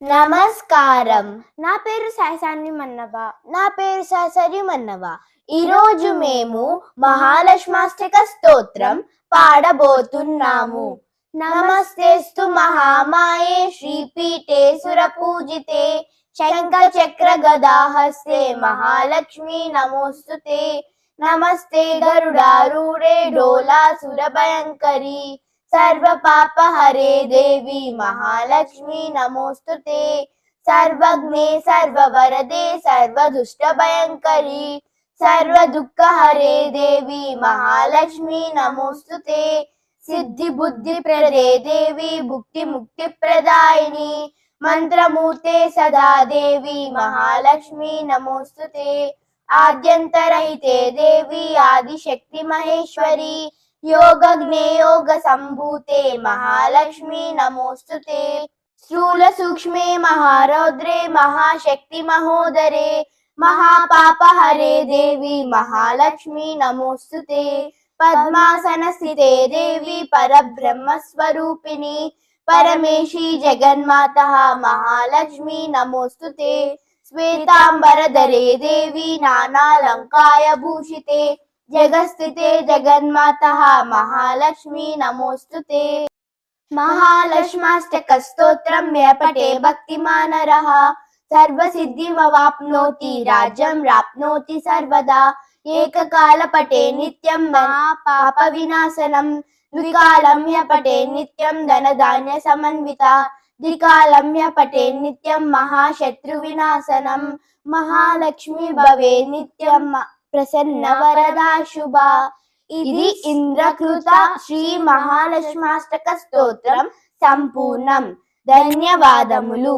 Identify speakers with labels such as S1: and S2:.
S1: నమస్కారం.
S2: నా పేరు సాయిసాని మన్నవ
S1: నా పేరు ససరి మన్నవ ఈరోజు మేము మహాలక్ష్మాష్టక స్తోత్రం పాడబోతున్నాము. నమస్తేస్తు మహామాయే శ్రీపీఠే సురపూజితే. శంఖ చక్ర గదాహస్తే మహాలక్ష్మి నమోస్తుతే. నమస్తే గరుడారూఢే డోలా సురభయంకరి. సర్వ పాప హరే దేవి మహాలక్ష్మి నమోస్తుతే. సర్వజ్ఞే సర్వవరదే సర్వదుష్ట భయంకరి సర్వ దుఃఖ హరే దేవి మహాలక్ష్మి నమోస్తుతే. సిద్ధి బుద్ధి ప్రదే దేవి భుక్తి ముక్తి ప్రదాయిని. మంత్రమూర్తే సదా దేవి మహాలక్ష్మి నమోస్తుతే ఆద్యంతరహితే దేవి ఆదిశక్తి మహేశ్వరి యోగజ్ఞే యోగ సంభూతే మహాలక్ష్మి నమోస్తుతే స్థూల సూక్ష్మే మహారౌద్రే మహాశక్తి మహోదరే మహాపాప హరే దేవి మహాలక్ష్మి నమోస్తుతే పద్మాసన స్థితే దేవి జగస్థితే జగన్మాత మహాలక్ష్మి నమోస్తుతే మహాలక్ష్మాష్టక స్తోత్రం పటే భక్తిమానరః సర్వసిద్ధిమవాప్నోతి రాజ్యం ప్రాప్నోతి సర్వదా. ఏకకాలపటే నిత్యం పాప వినాశనం. ద్వికాలమ్య పటే నిత్యం ధనధాన్య సమన్విత. ద్వికాలమ్య పటే నిత్యం మహాశత్రు వినాశనం. మహాలక్ష్మి భవే నిత్యం ప్రసన్న వరదా శుభ ఇది ఇంద్రకృత శ్రీ మహాలక్ష్మాష్టక స్తోత్రం సంపూర్ణం. ధన్యవాదములు.